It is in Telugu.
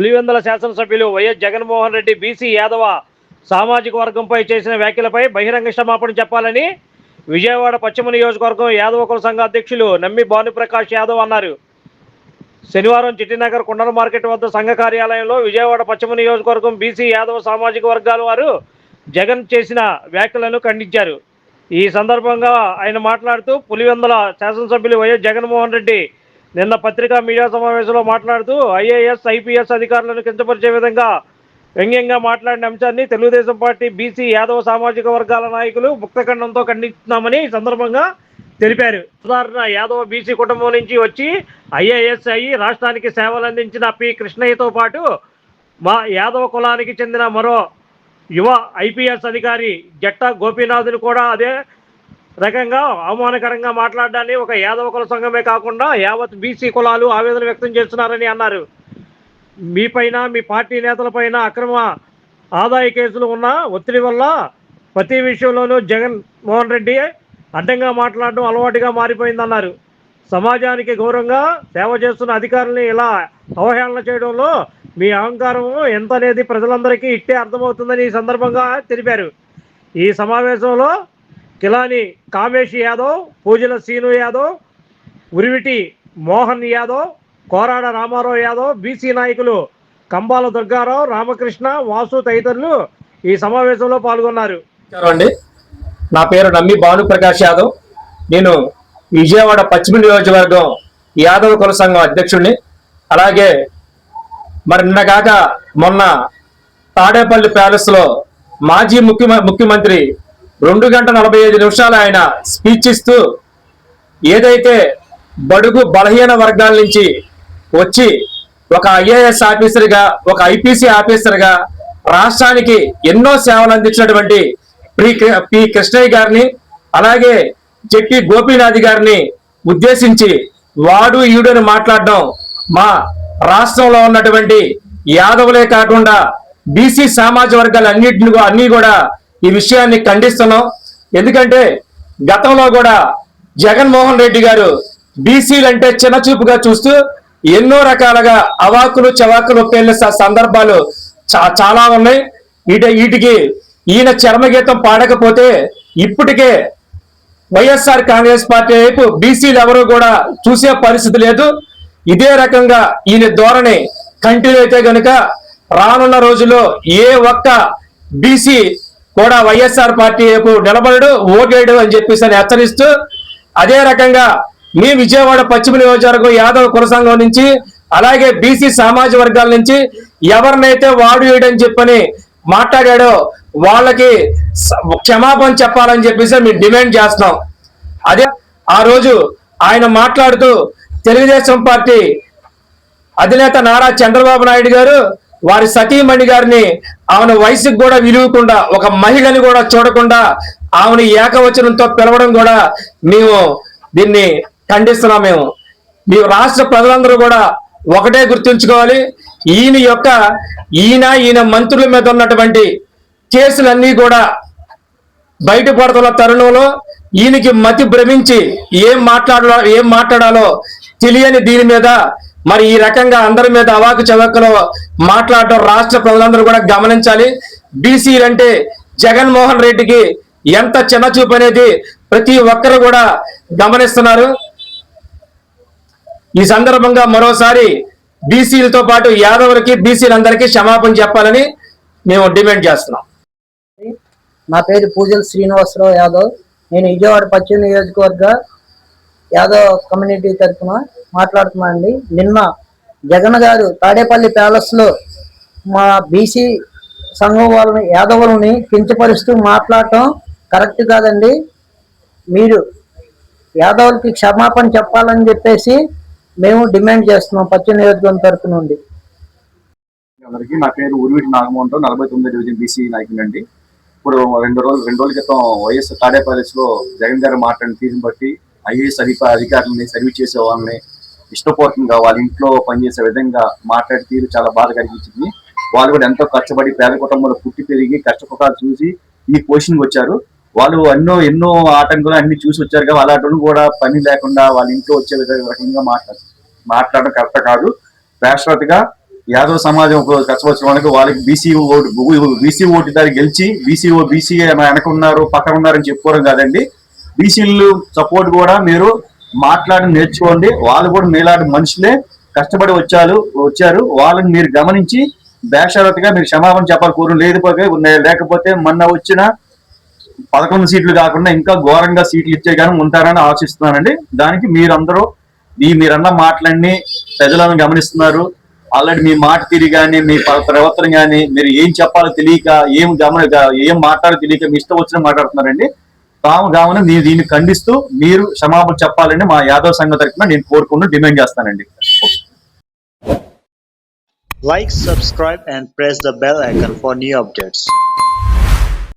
పులివెందుల శాసనసభ్యులు వైఎస్ జగన్మోహన్ రెడ్డి బీసీ యాదవ సామాజిక వర్గంపై చేసిన వ్యాఖ్యలపై బహిరంగ క్షమాపణ చెప్పాలని విజయవాడ పశ్చిమ నియోజకవర్గం యాదవ కుల సంఘ అధ్యక్షులు నమ్మి భానుప్రకాష్ యాదవ్ అన్నారు. శనివారం చిట్టినగర్ కుండల మార్కెట్ వద్ద సంఘ కార్యాలయంలో విజయవాడ పశ్చిమ నియోజకవర్గం బీసీ యాదవ సామాజిక వర్గాల వారు జగన్ చేసిన వ్యాఖ్యలను ఖండించారు. ఈ సందర్భంగా ఆయన మాట్లాడుతూ పులివెందుల శాసనసభ్యులు వైఎస్ జగన్మోహన్ రెడ్డి నిన్న పత్రికా మీడియా సమావేశంలో మాట్లాడుతూ ఐఏఎస్ ఐపీఎస్ అధికారులను కించపరిచే విధంగా వ్యంగ్యంగా మాట్లాడిన అంశాన్ని తెలుగుదేశం పార్టీ బీసీ యాదవ సామాజిక వర్గాల నాయకులు ముక్తఖండంతో ఖండిస్తున్నామని సందర్భంగా తెలిపారు. సాధారణ యాదవ బీసీ కుటుంబం నుంచి వచ్చి ఐఏఎస్ అయ్యి రాష్ట్రానికి సేవలు అందించిన పి కృష్ణయ్యతో పాటు మా యాదవ కులానికి చెందిన మరో యువ ఐపీఎస్ అధికారి జట్టా గోపీనాథుని కూడా అదే రకంగా అవమానకరంగా మాట్లాడడాన్ని ఒక యాదవ కుల సంఘమే కాకుండా యావత్ బీసీ కులాలు ఆవేదన వ్యక్తం చేస్తున్నారని అన్నారు. మీపైన మీ పార్టీ నేతలపైన అక్రమ ఆదాయ కేసులు ఉన్న ఒత్తిడి వల్ల ప్రతి విషయంలోనూ జగన్ మోహన్ రెడ్డి అడ్డంగా మాట్లాడడం అలవాటుగా మారిపోయిందన్నారు. సమాజానికి గౌరవంగా సేవ చేస్తున్న అధికారుల్ని ఇలా అవహేళన చేయడంలో మీ అహంకారం ఎంత అనేది ప్రజలందరికీ ఇట్టే అర్థమవుతుందని ఈ సందర్భంగా తెలిపారు. ఈ సమావేశంలో కిలాని కామేష్ యాదవ్ పూజల సీను యాదవ్ ఉరివిటి మోహన్ యాదవ్ కోరాడ రామారావు యాదవ్ బీసీ నాయకులు కంబాల దుర్గారావు రామకృష్ణ వాసు తదితరులు ఈ సమావేశంలో పాల్గొన్నారు. అండి. నా పేరు నమ్మి భానుప్రకాష్ యాదవ్. నేను విజయవాడ పశ్చిమ నియోజకవర్గం యాదవ కుల సంఘం అధ్యక్షుడిని. అలాగే మరి నిన్నగాక మొన్న తాడేపల్లి ప్యాలెస్లో మాజీ ముఖ్య ముఖ్యమంత్రి రెండు గంట నలభై ఐదు నిమిషాలు ఆయన స్పీచ్ ఇస్తూ ఏదైతే బడుగు బలహీన వర్గాల నుంచి వచ్చి ఒక ఐఏఎస్ ఆఫీసర్గా ఒక ఐపీసీ ఆఫీసర్గా రాష్ట్రానికి ఎన్నో సేవలు అందించినటువంటి పి పి కృష్ణయ్య గారిని అలాగే జెట్టి గోపీనాథ్ గారిని ఉద్దేశించి వాడు ఈడని మాట్లాడడం మా రాష్ట్రంలో ఉన్నటువంటి యాదవులే కాకుండా బీసీ సామాజిక వర్గాలు అన్నింటిని అన్ని కూడా ఈ విషయాన్ని ఖండిస్తున్నాం. ఎందుకంటే గతంలో కూడా జగన్మోహన్ రెడ్డి గారు బీసీలంటే చిన్నచూపుగా చిన్న చూపుగా చూస్తూ ఎన్నో రకాలుగా అవాకులు చవాకులు పేలిన సందర్భాలు చా- చాలా ఉన్నాయి. వీటి వీటికి ఈయన చర్మగీతం పాడకపోతే ఇప్పటికే వైఎస్ఆర్ కాంగ్రెస్ పార్టీ వైపు బీసీలు ఎవరు కూడా చూసే పరిస్థితి లేదు. ఇదే రకంగా ఈయన ధోరణి కంటిన్యూ అయితే గనుక రానున్న రోజుల్లో ఏ ఒక్క బీసీ కూడా వైఎస్ఆర్ పార్టీకు నిలబడడు ఓటేయడు అని చెప్పేసి అని హెచ్చరిస్తూ అదే రకంగా మీ విజయవాడ పశ్చిమ నియోజకవర్గం యాదవ్ కులసంఘం నుంచి అలాగే బీసీ సామాజిక వర్గాల నుంచి ఎవరినైతే వాడు వేయడని చెప్పని మాట్లాడాడో వాళ్ళకి క్షమాపణ చెప్పాలని చెప్పేసి మేము డిమాండ్ చేస్తున్నాం. అదే ఆ రోజు ఆయన మాట్లాడుతూ తెలుగుదేశం పార్టీ అధినేత నారా చంద్రబాబు నాయుడు గారు వారి సతీమణి గారిని ఆమెను వయసుకు కూడా విలువకుండా ఒక మహిళని కూడా చూడకుండా ఆమెను ఏకవచనంతో పిలవడం కూడా మేము దీన్ని ఖండిస్తున్నాం మేము. మీ రాష్ట్ర ప్రజలందరూ కూడా ఒకటే గుర్తుంచుకోవాలి. ఈయన యొక్క ఈయన ఈయన మంత్రుల మీద ఉన్నటువంటి కేసులన్నీ కూడా బయటపడుతున్న తరుణంలో ఈయనకి మతి భ్రమించి ఏం మాట్లాడాలో ఏం మాట్లాడాలో తెలియని దీని మీద మరి ఈ రకంగా అందరి మీద అవాకు చవకలో మాట్లాడటం రాష్ట్ర ప్రజలందరూ కూడా గమనించాలి. బీసీలంటే జగన్మోహన్ రెడ్డికి ఎంత చిన్నచూపు అనేది ప్రతి ఒక్కరు కూడా గమనిస్తున్నారు. ఈ సందర్భంగా మరోసారి బీసీలతో పాటు యాదవులకి బీసీలందరికీ క్షమాపణ చెప్పాలని మేము డిమాండ్ చేస్తున్నాం. నా పేరు పూజల శ్రీనివాసరావు యాదవ్. నేను విజయవాడ పశ్చిమ నియోజకవర్గ యాదవ్ కమ్యూనిటీ తరఫున మాట్లాడుతున్నాను అండి నిన్న జగన్ గారు తాడేపల్లి ప్యాలెస్లో మా బీసీ సంఘం వాళ్ళని యాదవులని కించపరుస్తూ మాట్లాడటం కరెక్ట్ కాదండి. మీరు యాదవులకి క్షమాపణ చెప్పాలని చెప్పేసి మేము డిమాండ్ చేస్తున్నాం పశ్చిమ నియోజకవర్గం తరఫు నుండి. అందరికీ నా పేరు ఉరివిటి నాగమోహన్ రావు నలభై తొమ్మిది డివిజన్ బీసీ నాయకుడండి ఇప్పుడు రెండు రోజులు రెండు రోజుల క్రితం వైఎస్ తాడే లో జగన్ గారు మాట్లాడిన తీరుని బట్టి ఐఏఎస్ అధిక అధికారులని సర్వీస్ చేసే వాళ్ళని ఇష్టపూర్వకంగా వాళ్ళ ఇంట్లో పనిచేసే విధంగా మాట్లాడే తీరు చాలా బాధ కలిగించింది. వాళ్ళు కూడా ఎంతో కష్టపడి పేద కుటుంబంలో పుట్టి పెరిగి కష్టపడాలు చూసి ఈ పొజిషన్కి వచ్చారు. వాళ్ళు ఎన్నో ఎన్నో ఆటంకాలు అన్ని చూసి వచ్చారు కదా అలాంటి కూడా పని లేకుండా వాళ్ళ ఇంట్లో వచ్చే విధంగా రకంగా మాట్లాడు మాట్లాడడం కరెక్ట్ కాదు. రాష్ట్రపతిగా యాదవ సమాజం ఒక కష్టపరచడానికి వాళ్ళకి బీసీ ఓటు బీసీ ఓటు దారి గెలిచి బీసీ బీసీ వెనక ఉన్నారు పక్కన ఉన్నారని చెప్పుకోవడం కాదండి. బీసీలు సపోర్ట్ కూడా మీరు మాట్లాడి నేర్చుకోండి. వాళ్ళు కూడా మీలాంటి మనుషులే కష్టపడి వచ్చారు వచ్చారు. వాళ్ళని మీరు గమనించి బేషరతుగా మీరు క్షమాపణ చెప్పాలి కోరు లేకపోతే లేకపోతే మొన్న వచ్చిన పదకొండు సీట్లు కాకుండా ఇంకా ఘోరంగా సీట్లు ఇచ్చే కానీ ఉంటారని ఆశిస్తున్నానండి. దానికి మీరందరూ ఈ మీరన్న మాటలన్నీ ప్రజలను గమనిస్తున్నారు. ఆల్రెడీ మీ మాట తిరిగి కానీ మీ ప్రవర్తన కానీ మీరు ఏం చెప్పాలో తెలియక ఏం గమన ఏం మాట్లాడో తెలియక మీ ఇష్టం వచ్చిన మాట్లాడుతున్నారండి. తాము కావున నేను దీన్ని ఖండిస్తూ మీరు క్షమాపణ చెప్పాలని మా యాదవ్ సంఘం తరఫున నేను కోరుకుంటూ డిమాండ్ చేస్తానండి. Like subscribe and press the bell icon for new updates